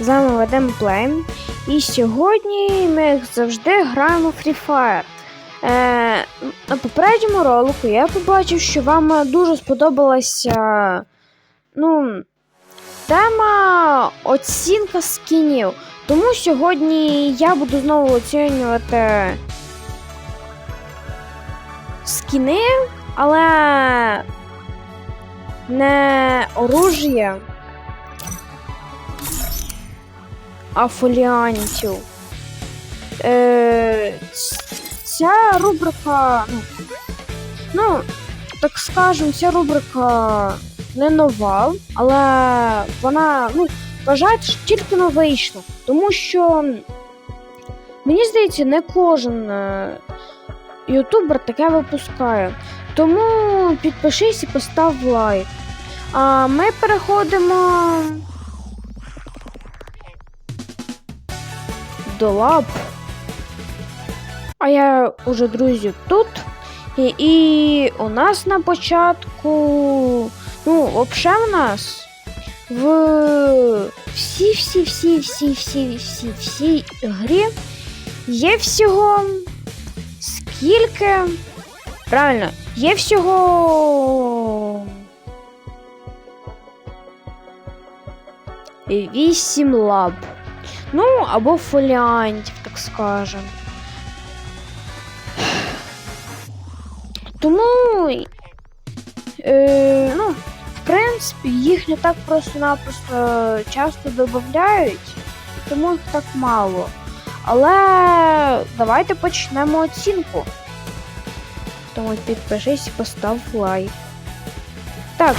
З вами ведемо Плей. І сьогодні ми завжди граємо Free Fire. Е, на попередньому ролику я побачив, що вам дуже сподобалася ну, тема оцінка скінів. Тому сьогодні я буду знову оцінювати скіни, але не оружие, а фоліантів. Е, ця рубрика, ну, ну, так скажем, ця рубрика не нова, але вона, ну, вважається, що тільки не вийшла. Тому що, мені здається, не кожен е, ютубер таке випускає. Тому підпишись і постав лайк. А ми переходимо до лап. А я уже, друзі, тут. І, і у нас на початку. Ну, взагалі в нас в всі, всі, всі, всі, всі, всі, всі грі є всього скільки. Правильно, є всього. Вісім лаб. Ну, або фоліантів, так скажем. Тому. Е, ну, в принципі, їх не так просто-напросто часто додають, тому їх так мало. Але давайте почнемо оцінку. Тому підпишись і постав лайк. Так,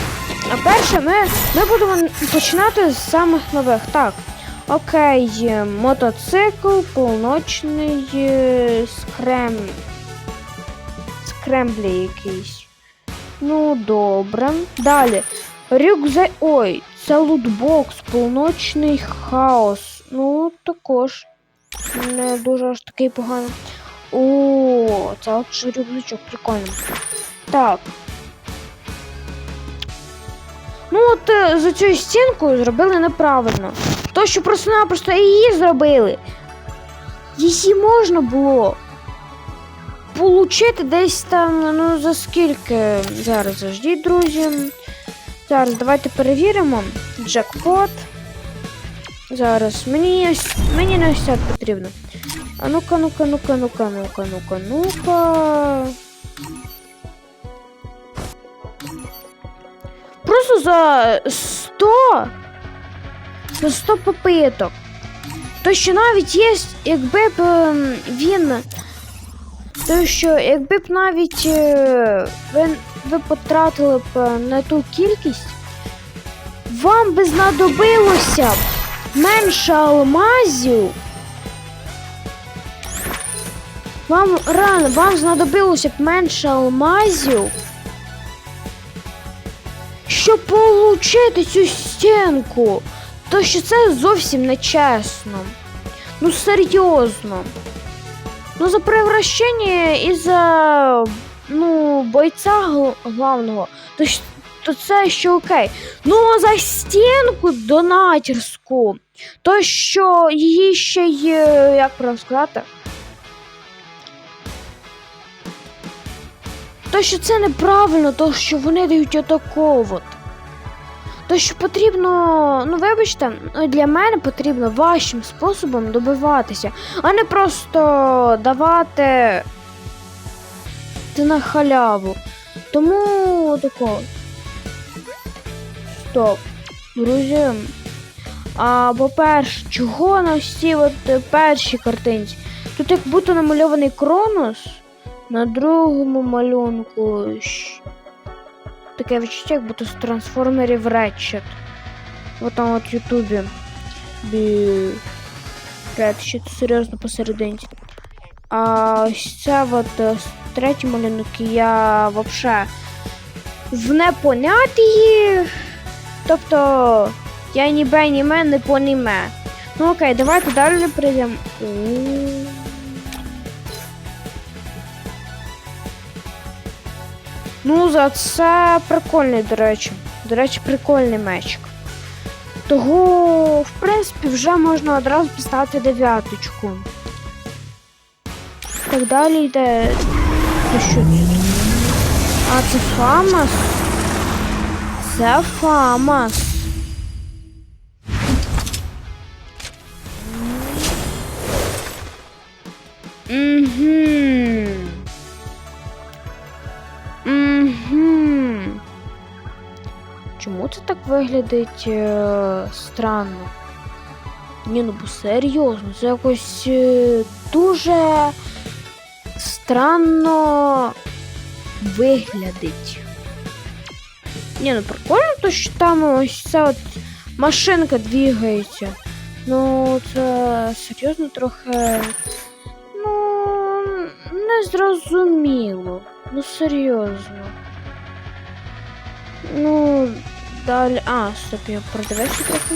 а перше ми, ми будемо починати з самих нових. Так. Окей, е, мотоцикл, полночний е, скрем. Скремблі якийсь. Ну, добре. Далі. Рюкзак. Ой, це лутбокс, полночний хаос. Ну, також. Не дуже аж такий поганий. О, це от рюкзачок, прикольно. Так. Ну, от е, за цю стінку зробили неправильно. То, що просто-напросто її зробили. Її можна було получити десь там, ну за скільки. Зараз заждіть, друзі. Зараз давайте перевіримо. Джекпот. Зараз мені мені не це потрібно. А ну-ка, ну-ка, ну-ка, ну-ка, ну-ка, ну-ка, ну-ка. Просто за 100 за 100 попиток. То що навіть є, якби б ем, він. То що якби б навіть е, ви, ви потратили б е, на ту кількість, вам би знадобилося менше алмазів. Вам рано, вам знадобилося б менше алмазів. Щоб получити цю стінку. То що це зовсім не чесно. Ну серйозно. Ну за превращення і за ну, бойця гл- главного, то, то це ще окей. Ну а за стінку донатерську, то що її ще є, як правильно сказати. То, що це неправильно, то що вони дають от. То, що потрібно, ну вибачте, ну, для мене потрібно вашим способом добиватися, а не просто давати ти на халяву. Тому тако. Стоп. Друзі. А по-перше, чого на всі от перші картинці? Тут як будто намальований Кронос, на другому малюнку. Таке відчуття, як будто з трансформерів Ratchet. Вот там от Ютубі. Бі... Ratchet, серйозно посерединці. А ось це от е, третій малюнок я вообще в непонятії. Тобто я ніби німе не поніме. Ну окей, давайте далі прийдемо. Ну, за це прикольний, до речі. До речі, прикольний мечик. Того, в принципі, вже можна одразу поставити дев'яточку. Так далі йде. Це що це? А, це Фамас? Це Фамас. Угу. Чому це так виглядить е, странно? Ні, ну бо серйозно, це якось е, дуже странно виглядить. Ні, ну прикольно, то що там ось ця от машинка двігається. Ну, це серйозно трохи. Ну, незрозуміло. Ну, серйозно. Ну, далі. А, стоп, я продивився трохи.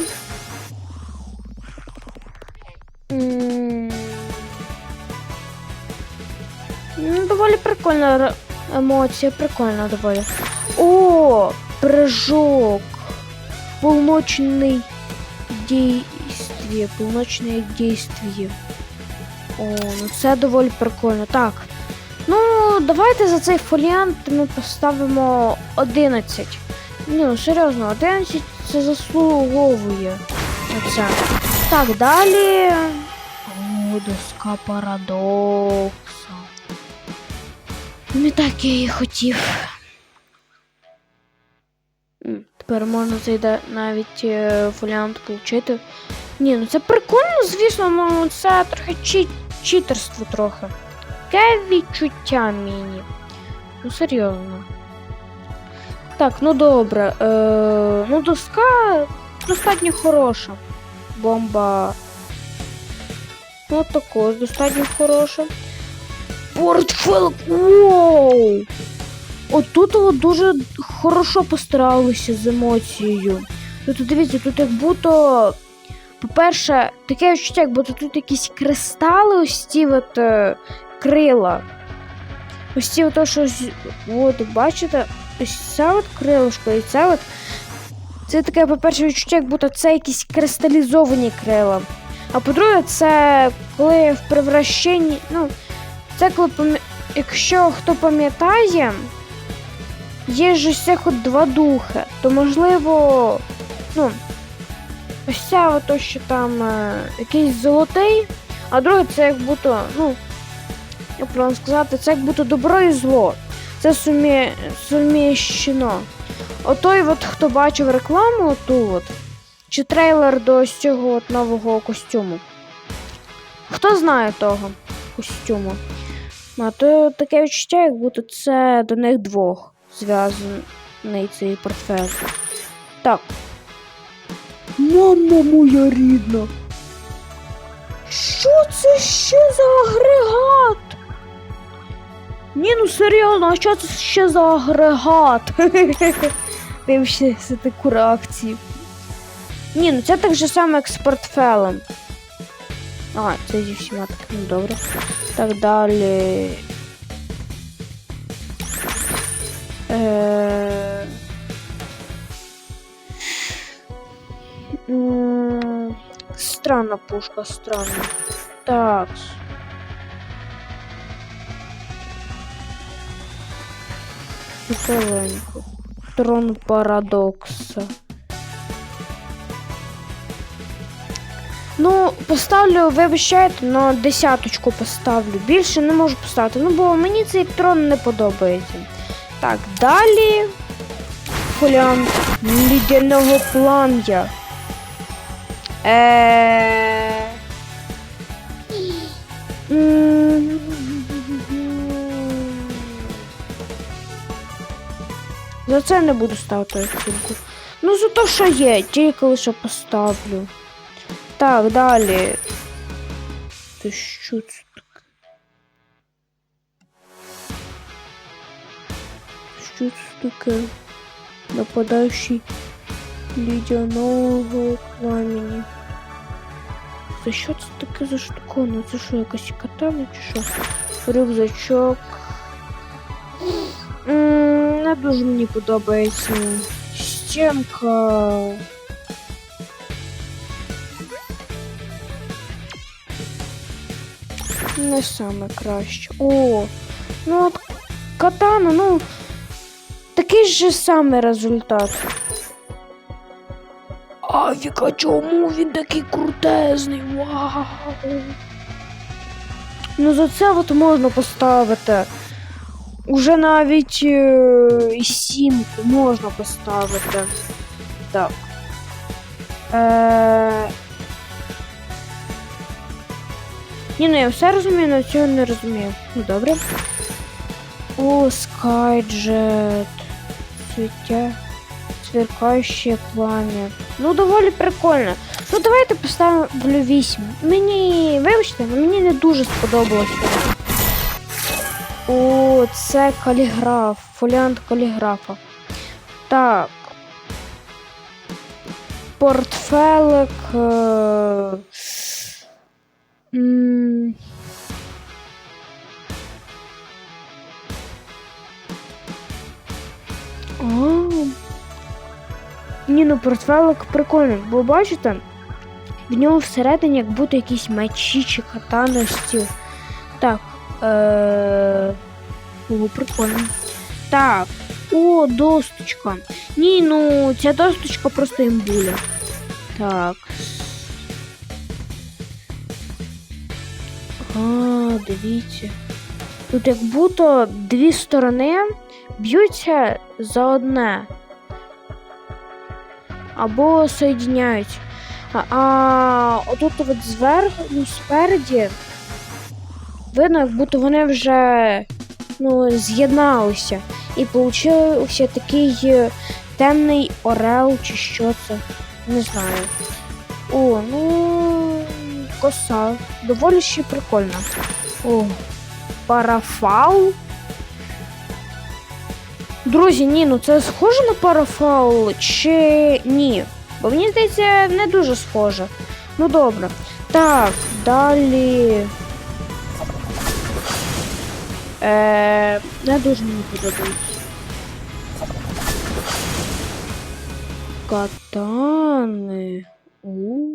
Ну, доволі прикольна емоція, прикольна доволі. О, прыжок. Полночный действие. Полночне действие. О, ну це доволі прикольно. Так. Ну, давайте за цей фоліант ми поставимо 11. Ні, ну серйозно, 11 це заслуговує. Оце. Так, далі. О, доска парадокса. Не так я і хотів. Тепер можна зайде навіть е, фоліант получити. Ні, ну це прикольно, звісно, ну це трохи чі... читерство трохи. Таке відчуття мені. Ну, серйозно. Так, ну добре. Е, ну, доска достатньо хороша. Бомба. Ну, також достатньо хороша. Портфель. Воу! Отут от дуже хорошо постаралися з емоцією. Тут дивіться, тут як будто. По-перше, таке відчуття, як будто тут якісь кристали, ось ці от е, крила. Ось ці от, то, що от, бачите, ось це от крилишко і це от. Це таке, по-перше, відчуття, як будто це якісь кристалізовані крила. А по-друге, це коли в превращенні. Ну, це коли якщо хто пам'ятає, є ж ось цих от два духи, то можливо, ну, ось ця от то, що там е, якийсь золотий, а друге це як будто, ну, як правильно сказати, це як будто добро і зло. Це сумі... суміщено. Отой, от, хто бачив рекламу, оту от, чи трейлер до ось цього от нового костюму. Хто знає того костюму? А то таке відчуття, як будто це до них двох зв'язаний цей портфель. Так. Мама моя рідна. Що це ще за агрегат? Ні, ну серйозно, а що це ще за агрегат? Дивишся таку реакцію. Ні, ну це так же саме, як з портфелем. А, це зі всіма так, ну добре. Так далі. Е... Странна пушка, странна. Так. Цікавенько. Трон парадокса. Ну, поставлю, вибачайте, на десяточку поставлю. Більше не можу поставити, ну бо мені цей трон не подобається. Так, далі. Фоліант лідяного плам'я. Е... За це не буду ставити оцінку. Ну, за те, що є, тільки лише поставлю. Так, далі. Це що це таке? Що це таке? Нападаючий лідяного пламені. Це що це таке за штуковина? Це що, якась катана чи що? Рюкзачок. М, дуже мені подобається. Щемка. Не саме краще. О! Ну от катана, ну такий же самий результат. Афіка, чому він такий крутезний? Вау! Ну за це от можна поставити. Уже навіть е, і сімку можна поставити. Так. Е... Ні, ну я все розумію, але цього не розумію. Ну добре. О, Скайджет. Світя. Сверкающее пламя. Ну, доволі прикольно. Ну, давайте поставимо 8. Мені, вибачте, мені не дуже сподобалося. О, це каліграф. Фоліант каліграфа. Так. Портфелик. Е... м. Ні, ну портфелик прикольний, бо бачите, в нього всередині як будто якісь мечі чи катани стіл. Так. Е... О, прикольно. Так. О, досточка. Ні, ну ця досточка просто імбуля. Так. А, дивіться. Тут як будто дві сторони б'ються за одне. Або соєдиняють. А, а отут от зверху, ну, спереді, видно, як будто вони вже ну, з'єдналися. І получився такий е, темний орел, чи що це. Не знаю. О, ну коса. Доволі ще прикольно. О, парафал. Друзі, ні, ну це схоже на парафал чи ні? Бо мені здається, не дуже схоже. Ну добре. Так, далі. Е, не дуже мені подобається. Катани. У.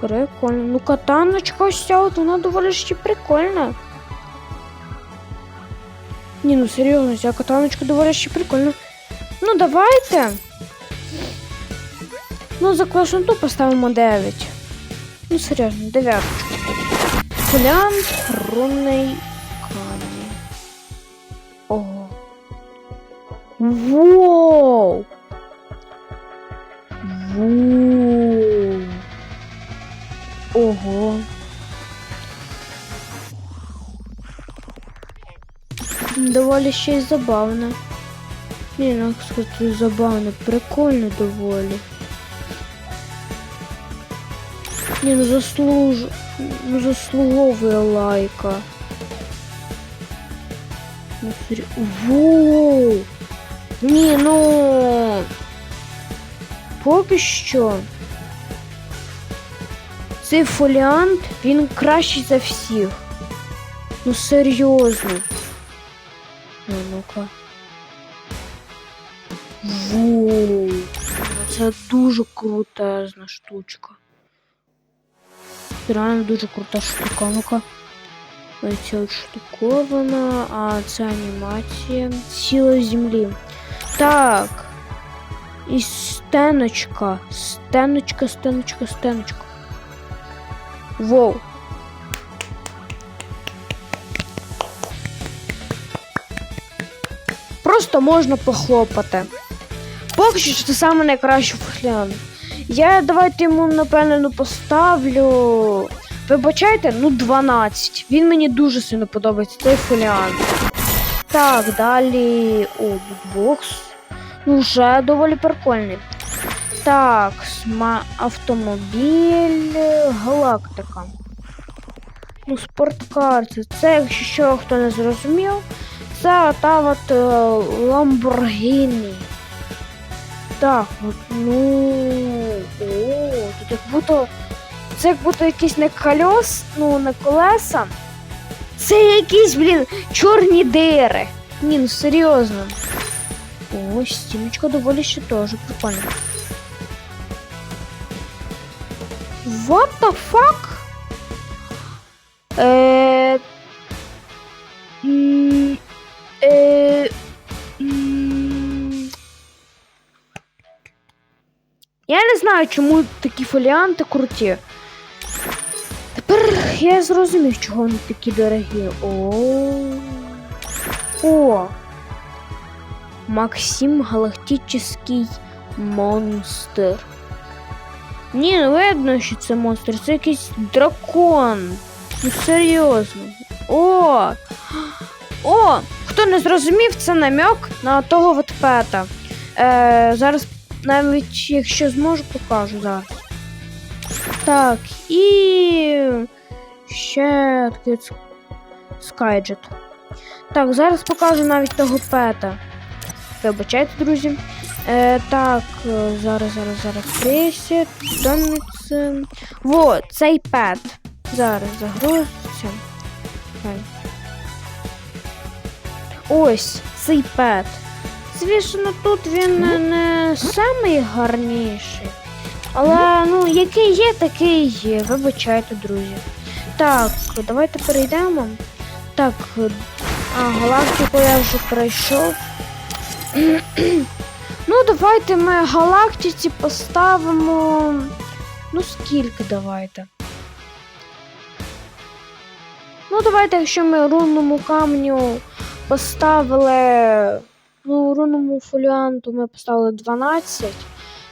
Прикольно. Ну, катаночка ось ця от, вона доволі ще прикольна. Ні, ну серйозно, ця катаночка доволі ще прикольна. Ну, давайте. Ну, за класноту поставимо 9. Ну, серйозно, дев'яточку. Фоліант, рунний Доволі ще й забавно. Ні, ну сказати, забавно, прикольно доволі. Ні, ну заслуж... Ну заслуговує лайка. Ну, сер... Воу! Ні, ну поки що. Цей фоліант, він кращий за всіх. Ну серйозно. Ну, ну-ка. Воу. Ну, Це дуже крутезна штучка. Це реально дуже крута штука. Ну-ка. Ось ця от штукована, а це анімація. Сила землі. Так. І стеночка. Стеночка, стеночка, стеночка. Воу. Просто можна похлопати. Поки що це саме найкраще фахлян. Я давайте йому, напевно, ну, поставлю. Вибачайте, ну 12. Він мені дуже сильно подобається, цей фоліант. Так, далі. О, бокс. Ну, вже доволі прикольний. Так, автомобіль, галактика. Ну, спорткар. Це, якщо що, хто не зрозумів, це та от е, Lamborghini. Так, от, ну. О, тут як будто. Це як будто якісь не колес, ну, не колеса, Це якісь, блін, чорні дири. Ні, ну серйозно. О, стіночка доволі ще теж прикольна. What the fuck? Е... Е... Я не знаю, чому такі фоліанти круті. Тепер я зрозумів, чого вони такі дорогі. О. О. Максим Галактический монстр. Ні, не видно, що це монстр, це якийсь дракон. Ну серйозно. О! О! Хто не зрозумів, це намек на того от пета. Е, зараз навіть якщо зможу, покажу зараз. Так, і ще такий скайджет. Так, зараз покажу навіть того пета. Вибачайте, друзі. Е, так, зараз, зараз, зараз. Пресет, доміце. Во, цей пет. Зараз загрузиться. Хай. Ось цей пет. Звісно, тут він не, не самий гарніший. Але ну, який є, такий є. Вибачайте, друзі. Так, давайте перейдемо. Так, а, галактику я вже пройшов. ну, давайте ми галактиці поставимо. Ну, скільки давайте? Ну, давайте, якщо ми рунному камню поставили. Ну, рунному фоліанту ми поставили 12,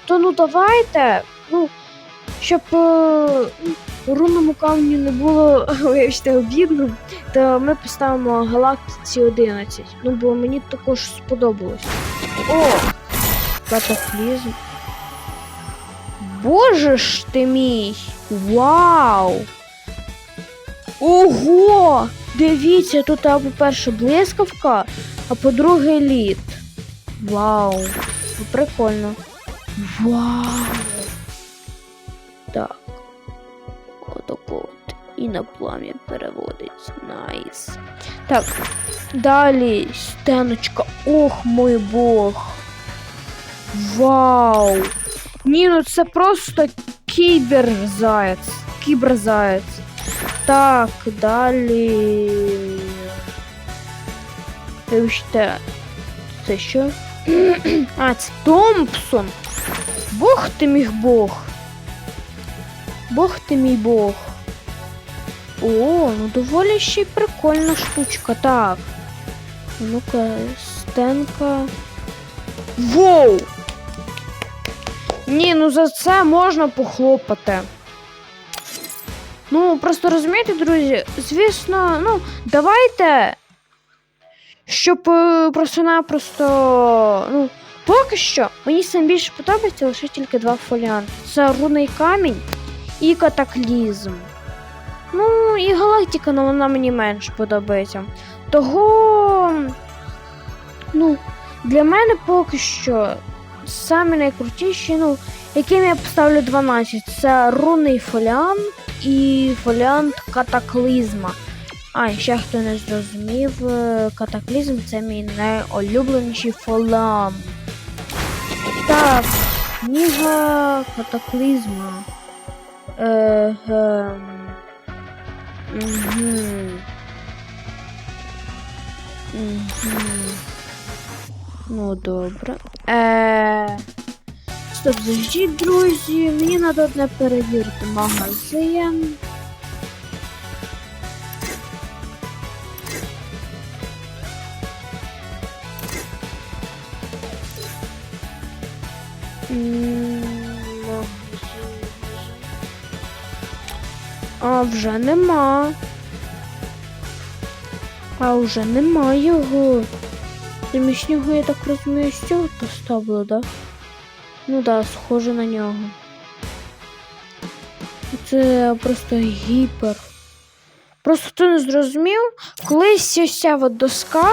то ну давайте, ну, щоб е, ну, рунному камню не було вибачте, обідно, то ми поставимо галактиці 11. Ну, бо мені також сподобалось. О! Катаклізм. Боже ж ти мій! Вау! Ого! Дивіться, тут, по-перше, блискавка, а по-друге, лід. Вау! Прикольно. Вау! Так. Отако от. І на плам'я переводить. Найс. Так. Далі стеночка. Ох, мой бог. Вау! Ні, ну це просто кіберзаяць. Кіберзаяць. Так, далі. Вибачте, це що? а, це Томпсон. Бог ти міг Бог. Бог ти мій Бог. О, ну доволі ще й прикольна штучка. Так. Ну-ка, стенка. Воу! Ні, ну за це можна похлопати. Ну, просто розумієте, друзі, звісно, ну, давайте. Щоб е, просто-напросто. Ну, поки що мені сам більше подобається лише тільки два фоліанти. Це рунний камінь і катаклізм. Ну, і галактика, ну, вона мені менш подобається. Того. Ну, для мене поки що саме найкрутіші, ну, яким я поставлю 12, це рунний фоліант і фоліант катаклізма. А, ще хто не зрозумів, е, катаклізм це мій найулюбленіший фоліант. Так, книга катаклізма. Е, ем, мгм. Мгм. Ну, добре. Е, Стоп, заждіть, друзі. Мені треба одне перевірити магазин. А вже нема. А вже нема його. Замість нього, я так розумію, з цього поставили, так? Да? Ну да, схоже на нього. Це просто гіпер. Просто хто не зрозумів, колись ось ця от доска,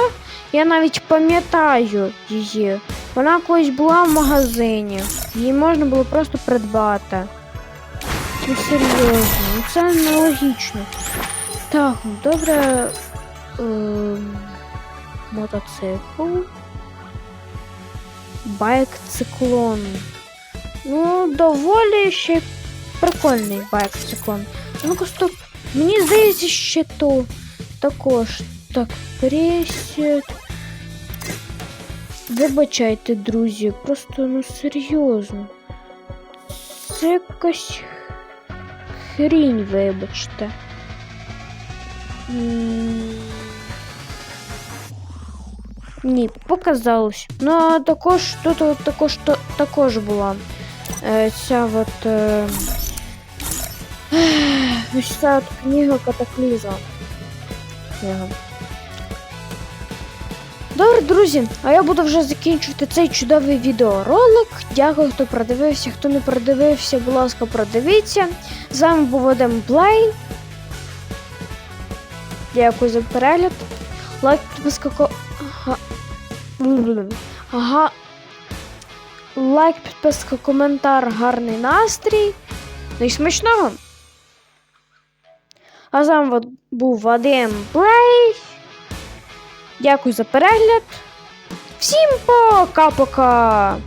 я навіть пам'ятаю її. Вона колись була в магазині. Її можна було просто придбати. Ну серйозно, ну це нелогічно. Так, добре. Ем, мотоцикл. Байк циклон. Ну, доволі ще прикольний байк циклон. Ну-ка, стоп. Мені здається, ще то також. Так, пресет. Вибачайте, друзі, просто ну серйозно. Це якась хрінь, вибачте. М, Ні, показалось. Ну, а також тут також, також була е, ця от. Е, ця от книга катакліза. Книга. Добре, друзі, а я буду вже закінчувати цей чудовий відеоролик. Дякую, хто продивився. Хто не продивився, будь ласка, продивіться. З вами був Один Плей. Дякую за перегляд. Лайк, підписка. Ага. Лайк, підписка, коментар, гарний настрій. Ну і смачного. А з вами був Вадим Плей. Дякую за перегляд. Всім пока-пока!